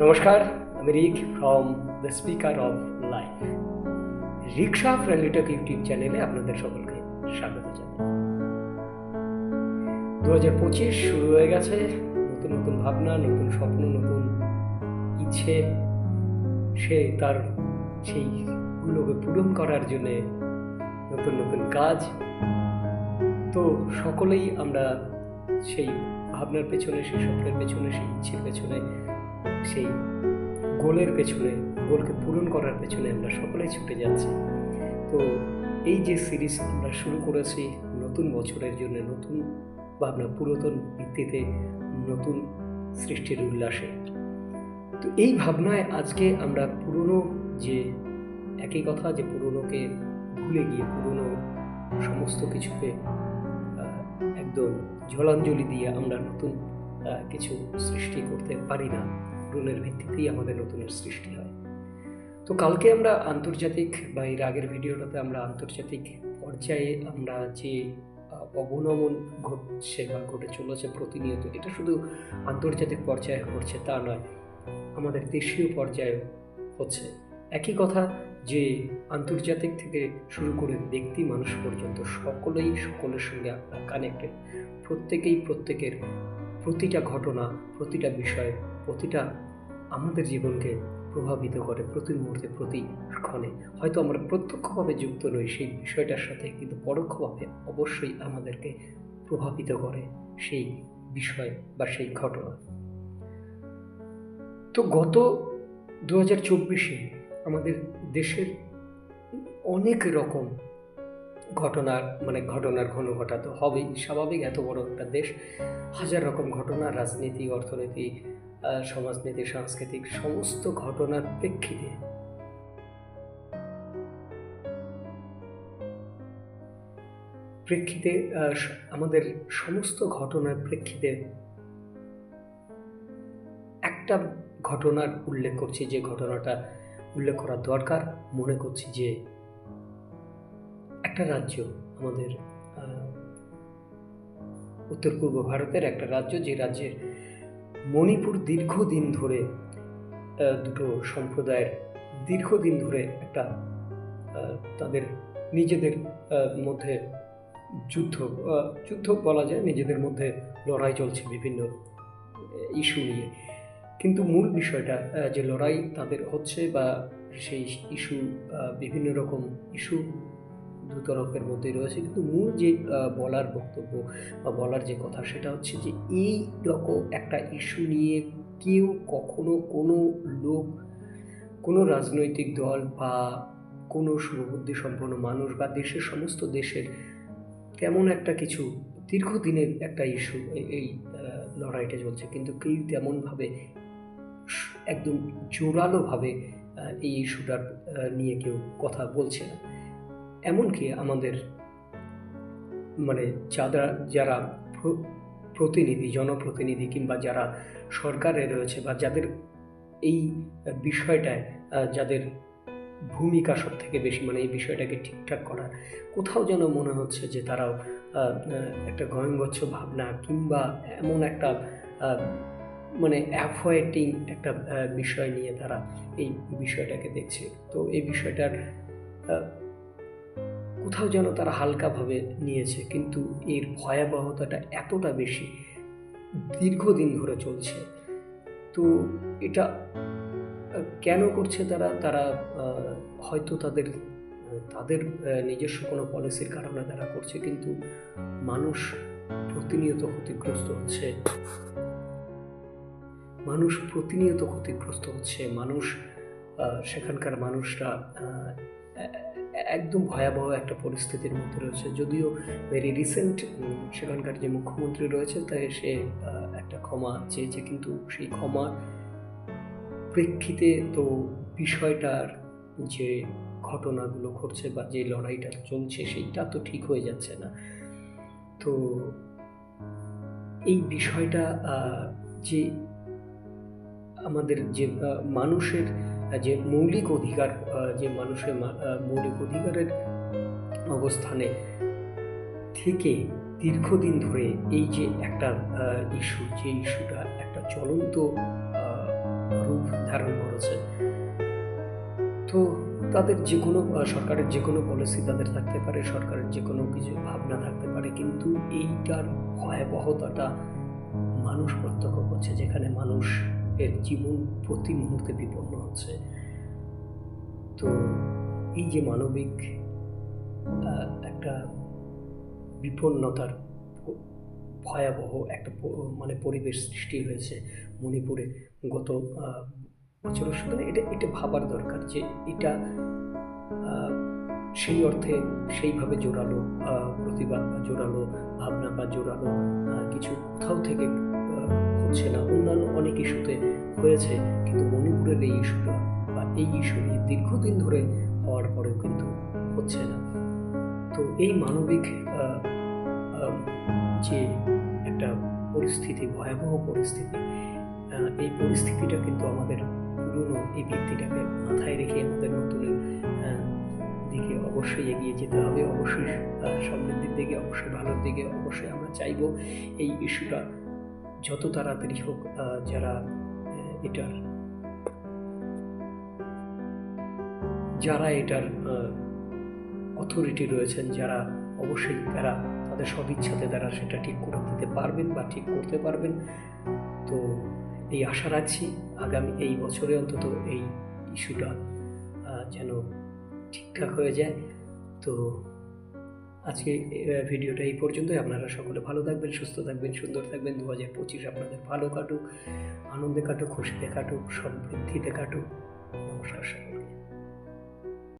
নমস্কার, আমি Rick from the speaker of life rickshaw friendly talk YouTube চ্যানেলে আপনাদের সকলকে স্বাগত জানাই। দু হাজার পঁচিশ শুরু হয়ে গেছে, নতুন নতুন ভাবনা, নতুন স্বপ্ন, নতুন ইচ্ছে। সে তার সেইগুলোকে পূরণ করার জন্যে নতুন নতুন কাজ। তো সকলেই আমরা সেই ভাবনার পেছনে, সেই স্বপ্নের পেছনে, সেই ইচ্ছের পেছনে সেই গোলের পেছনে, গোলকে পূরণ করার পেছনে আমরা সকলেই ছুটে যাচ্ছি। তো এই যে সিরিজ আমরা শুরু করেছি নতুন বছরের জন্য, নতুন ভাবনা পুরাতন ভিত্তিতে নতুন সৃষ্টির উল্লাসে। তো এই ভাবনায় আজকে আমরা পুরনো যে একই কথা, যে পুরনোকে ভুলে গিয়ে পুরনো সমস্ত কিছুকে একদম জলাঞ্জলি দিয়ে আমরা নতুন কিছু সৃষ্টি করতে পারি না। পুরনের ভিত্তিতেই আমাদের নতুনের সৃষ্টি হয়। তো কালকে আমরা আন্তর্জাতিক বা এর আগের ভিডিওটাতে আমরা আন্তর্জাতিক পর্যায়ে আমরা যে অবনমন ঘটছে বা ঘটে চলেছে প্রতিনিয়ত, এটা শুধু আন্তর্জাতিক পর্যায়ে ঘটছে তা নয়, আমাদের দেশীয় পর্যায়ে হচ্ছে। একই কথা যে, আন্তর্জাতিক থেকে শুরু করে ব্যক্তি মানুষ পর্যন্ত সকলেই সকলের সঙ্গে কানেক্টেড প্রত্যেকেই প্রত্যেকের প্রতিটা ঘটনা, প্রতিটা বিষয় প্রতিটা আমাদের জীবনকে প্রভাবিত করে প্রতি মুহূর্তে, প্রতি ক্ষণে। হয়তো আমরা প্রত্যক্ষভাবে যুক্ত নই সেই বিষয়টার সাথে, কিন্তু পরোক্ষভাবে অবশ্যই আমাদেরকে প্রভাবিত করে সেই বিষয় বা সেই ঘটনা। তো গত দু হাজার চব্বিশে আমাদের দেশের অনেক রকম ঘটনার মানে ঘটনার ঘন ঘটা তো হবেই। স্বাভাবিক এত বড় একটা দেশ, হাজার রকম ঘটনা, রাজনীতি, অর্থনীতি সমাজনীতি, সাংস্কৃতিক সমস্ত ঘটনার প্রেক্ষিতে। প্রেক্ষিতে আমাদের সমস্ত ঘটনার প্রেক্ষিতে একটা ঘটনার উল্লেখ করছি যে ঘটনাটা উল্লেখ করা দরকার। মনে করছি যে একটা রাজ্য আমাদের উত্তর পূর্ব ভারতের একটা রাজ্য যে রাজ্যের মণিপুর দীর্ঘদিন ধরে দুটো সম্প্রদায়ের দীর্ঘদিন ধরে একটা তাদের নিজেদের মধ্যে যুদ্ধ যুদ্ধ বলা যায়, নিজেদের মধ্যে লড়াই চলছে বিভিন্ন ইস্যু নিয়ে। কিন্তু মূল বিষয়টা যে লড়াই তাদের হচ্ছে বা সেই ইস্যু বিভিন্ন রকম ইস্যু দুতরফের মধ্যে রয়েছে। কিন্তু মূল যে বলার বক্তব্য বা বলার যে কথা, সেটা হচ্ছে যে, এই রকম একটা ইস্যু নিয়ে কেউ কখনো কোনো লোক, কোনো রাজনৈতিক দল বা কোনো শুভবুদ্ধি সম্পন্ন মানুষ বা দেশের সমস্ত দেশের তেমন একটা কিছু দীর্ঘদিনের একটা ইস্যু এই লড়াইটা চলছে। কিন্তু কেউ তেমনভাবে একদম জোরালোভাবে এই ইস্যুটার নিয়ে কেউ কথা বলছে না। এমনকি আমাদের মানে যারা যারা প্রতিনিধি, জনপ্রতিনিধি কিংবা যারা সরকারে রয়েছে বা যাদের এই বিষয়টায় যাদের ভূমিকা সব থেকে বেশি মানে এই বিষয়টাকে ঠিকঠাক করা কোথাও যেন মনে হচ্ছে যে তারাও একটা গয়ঙ্গচ্ছ ভাবনা কিংবা এমন একটা মানে অ্যাভয়েটিং একটা বিষয় নিয়ে তারা এই বিষয়টাকে দেখছে। তো এই বিষয়টার কোথাও যেন তারা হালকাভাবে নিয়েছে, কিন্তু এর ভয়াবহতাটা এতটা বেশি দীর্ঘদিন ধরে চলছে। তো এটা কেন করছে তারা? তারা হয়তো তাদের তাদের নিজস্ব কোনো পলিসির কারণে তারা করছে, কিন্তু মানুষ প্রতিনিয়ত ক্ষতিগ্রস্ত হচ্ছে। মানুষ প্রতিনিয়ত ক্ষতিগ্রস্ত হচ্ছে। মানুষ সেখানকার মানুষরা একদম ভয়াবহ একটা পরিস্থিতির মধ্যে রয়েছে। যদিও ভেরি রিসেন্ট সেখানকার যে মুখ্যমন্ত্রী রয়েছে তাই সে একটা ক্ষমা চেয়েছে। কিন্তু সেই ক্ষমা প্রেক্ষিতে তো বিষয়টার যে ঘটনাগুলো ঘটছে বা যে লড়াইটা চলছে, সেইটা তো ঠিক হয়ে যাচ্ছে না। তো এই বিষয়টা যে আমাদের যে মানুষের যে মৌলিক অধিকার যে মানুষের মৌলিক অধিকারের অবস্থানে থেকে দীর্ঘদিন ধরে এই যে একটা ইস্যু যে ইস্যুটা একটা চলন্ত রূপ ধারণ করেছে, তো তাদের যে কোনো সরকারের যে কোনো পলিসি তাদের থাকতে পারে, সরকারের যে কোনো কিছু ভাবনা থাকতে পারে, কিন্তু এইটার ভয়াবহতাটা মানুষ প্রত্যক্ষ করছে, যেখানে মানুষ এর জীবন প্রতি মুহূর্তে বিপন্ন হচ্ছে। তো এই যে মানবিক একটা বিপন্নতার ভয়াবহ একটা মানে পরিবেশ সৃষ্টি হয়েছে মণিপুরে গত বছরের সুতরাং এটা এটা ভাবার দরকার যে এটা সেই অর্থে সেইভাবে জোরালো প্রতিবাদ বা জোরালো ভাবনা বা জোরালো কিছু কোথাও থেকে হচ্ছে না অন্যান্য অনেক ইস্যুতে হয়েছে কিন্তু মণিপুরের এই ইস্যুটা বা এই ইস্যু এই দীর্ঘদিন ধরে হওয়ার পরেও কিন্তু হচ্ছে না। তো এই মানবিক যে একটা পরিস্থিতি ভয়াবহ পরিস্থিতি এই পরিস্থিতিটা কিন্তু আমাদের পুরনো এই ভিত্তিটাকে মাথায় রেখে আমাদের নতুনের আহ, দিকে অবশ্যই এগিয়ে যেতে হবে। অবশ্যই সমৃদ্ধির দিকে অবশ্যই ভালোর দিকে অবশ্যই আমরা চাইব এই ইস্যুটা যত তাড়াতাড়ি হোক যারা এটার যারা এটার অথরিটি রয়েছেন, যারা অবশ্যই তারা তাদের সদিচ্ছাতে তারা সেটা ঠিক করে দিতে পারবেন বা ঠিক করতে পারবেন। তো এই আশা রাখছি, আগামী এই বছরে অন্তত এই ইস্যুটা যেন ঠিকঠাক হয়ে যায়। তো আজকে ভিডিওটা এই পর্যন্তই। আপনারা সকলে ভালো থাকবেন, সুস্থ থাকবেন, সুন্দর থাকবেন। দু হাজার পঁচিশ আপনাদের ভালো কাটুক, আনন্দে কাটুক, খুশিতে কাটুক, সমৃদ্ধিতে কাটুক। নমস্কার সকলকে।